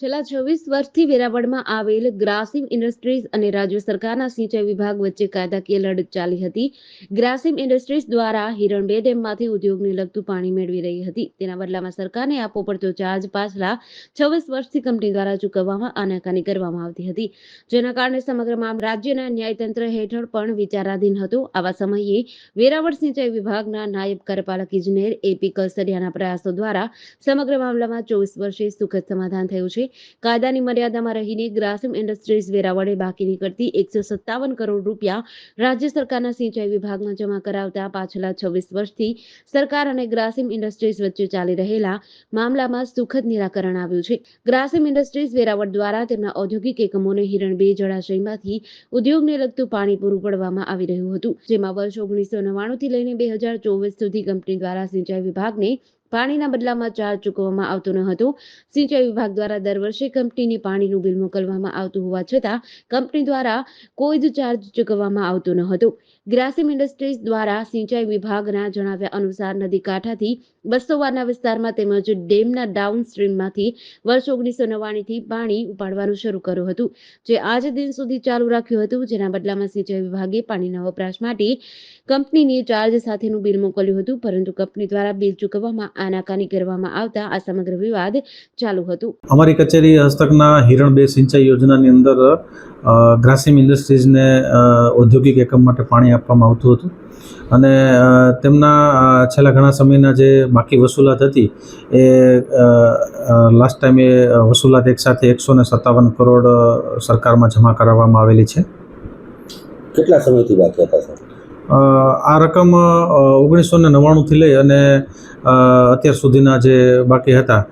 છેલ્લા છવ્વીસ વર્ષથી વેરાવળમાં આવેલ ગ્રાસિમ ઇન્ડસ્ટ્રીઝ અને રાજ્ય સરકારના સિંચાઈ વિભાગ વચ્ચે કાયદાકીય લડત ચાલી હતી. ગ્રાસિમ ઇન્ડસ્ટ્રીઝ દ્વારા હિરણ બે ડેમમાંથી ઉદ્યોગને લગતું પાણી મેળવી રહી હતી. તેના બદલામાં સરકારને આપવો પડતો ચાર્જ પાછલા છવ્વીસ વર્ષથી કંપની દ્વારા ચૂકવવામાં આનાકાની કરવામાં આવતી હતી. જેના કારણે સમગ્ર રાજ્યના ન્યાયતંત્ર હેઠળ પણ વિચારાધીન હતો. આવા સમયે વેરાવળ સિંચાઈ વિભાગના નાયબ કાર્યપાલક ઇજનેર એપી કલસરિયાના પ્રયાસો દ્વારા સમગ્ર મામલામાં ચોવીસ વર્ષે સુખદ સમાધાન થયું છે. કાયદાની મર્યાદામાં રહીને ગ્રાસિમ ઇન્ડસ્ટ્રીઝ વેરાવળે બાકી નીકળતી એકસો સત્તાવન કરોડ રૂપિયા રાજ્ય સરકારના સિંચાઈ વિભાગમાં જમા કરાવતા પાછલા છવ્વીસ વર્ષથી સરકાર અને ગ્રાસિમ ઇન્ડસ્ટ્રીઝ વચ્ચે ચાલી રહેલા મામલામાં સુખદ નિરાકરણ આવ્યું છે. ગ્રાસિમ ઇન્ડસ્ટ્રીઝ વેરાવળ દ્વારા તેમના ઔદ્યોગિક એકમોને હિરણ બે જળાશયમાંથી ઉદ્યોગને લગતું પાણી પૂરું પાડવામાં આવી રહ્યું હતું, જેમાં વર્ષ ઓગણીસો નવ્વાણું થી લઈને બે હજાર ચોવીસ સુધી કંપની દ્વારા સિંચાઈ વિભાગને પાણીના બદલામાં ચાર્જ ચૂકવવામાં આવતો ન હતો. સિંચાઈ વિભાગ દ્વારા દર વર્ષે કંપનીને પાણીનું બિલ મોકલવામાં આવતું હોવા છતાં, કંપની દ્વારા કોઈ જ ચાર્જ ચૂકવવામાં આવતો ન હતો. ગ્રાસિમ ઇન્ડસ્ટ્રીઝ દ્વારા સિંચાઈ વિભાગના જણાવ્યા અનુસાર, નદી કાંઠાથી બસો વારના વિસ્તારમાં તેમજ ડેમના ડાઉન સ્ટ્રીમમાંથી વર્ષ ઓગણીસો નવ્વાણીથી પાણી ઉપાડવાનું શરૂ કર્યું હતું, જે આજ દિન સુધી ચાલુ રાખ્યું હતું. જેના બદલામાં સિંચાઈ વિભાગે પાણીના વપરાશ માટે કંપનીને ચાર્જ સાથેનું બિલ મોકલ્યું હતું, પરંતુ કંપની દ્વારા બિલ ચૂકવવામાં આનાકાની કરવામાં આવતા આ સમગ્ર વિવાદ ચાલુ હતું. અમારી કચેરી હસ્તકના હિરણ બે સિંચાઈ યોજનાની અંદર ગ્રાસિમ ઇન્ડસ્ટ્રીઝને ઔદ્યોગિક એકમ માટે પાણી આપવામાં આવતું હતું. અને તેમના છેલ્લા ઘણા સમયના જે બાકી વસૂલાત હતી એ લાસ્ટ ટાઈમે વસૂલાત એકસાથે એકસો ને સત્તાવન કરોડ સરકારમાં જમા કરાવવામાં આવેલી છે. કેટલા સમયથી બાકી હતા સર આ રકમ ઓગણીસો ને નવ્વાણુંથી લઈ અને અત્યાર સુધીના જે બાકી હતા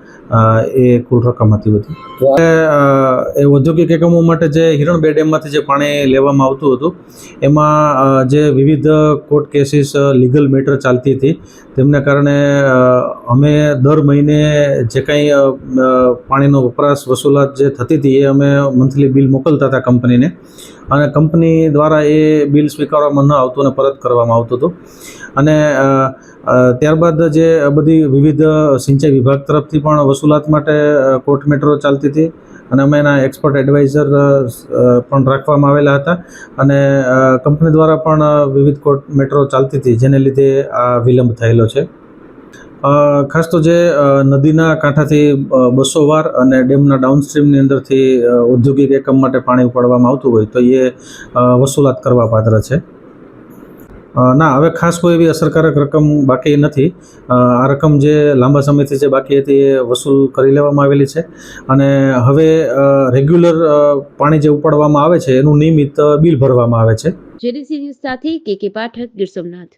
એ કુલ રકમ હતી બધી. એ, ઔદ્યોગિક એકમો માટે જે હિરણ બે ડેમમાંથી જે પાણી લેવામાં આવતું હતું એમાં જે વિવિધ કોર્ટ કેસીસ લીગલ મેટર ચાલતી હતી તેમને કારણે અમે દર મહિને જે કંઈ પાણીનો વપરાશ વસૂલાત જે થતી હતી એ અમે મંથલી બિલ મોકલતા હતા કંપનીને. અને કંપની દ્વારા એ બિલ સ્વીકારવામાં ન આવતું અને પરત કરવામાં આવતું હતું. અને ત્યારબાદ જે બધી વિવિધ સિંચાઈ વિભાગ તરફથી પણ વસૂલાત માટે કોર્ટ મેટ્રો ચાલતી હતી અને અમે એના એક્સપર્ટ એડવાઇઝર પણ રાખવામાં આવેલા હતા અને કંપની દ્વારા પણ વિવિધ કોર્ટ મેટ્રો ચાલતી હતી જેને લીધે આ વિલંબ થયેલો છે. ખાસ તો જે નદીના કાંઠાથી બસો વાર અને ડેમના ડાઉનસ્ટ્રીમની અંદરથી ઔદ્યોગિક એકમ માટે પાણી ઉપાડવામાં આવતું હોય તો એ વસૂલાત કરવા પાત્ર છે. ના, હવે ખાસ કોઈ એવી અસરકારક રકમ બાકી નથી. આ રકમ જે લાંબા સમયથી જે બાકી હતી એ વસૂલ કરી લેવામાં આવેલી છે. અને હવે રેગ્યુલર પાણી જે ઉપાડવામાં આવે છે, એનું નિયમિત બિલ ભરવામાં આવે છે. જેડીસી ન્યૂઝ સાથે કે પાઠક ગીર સોમનાથ.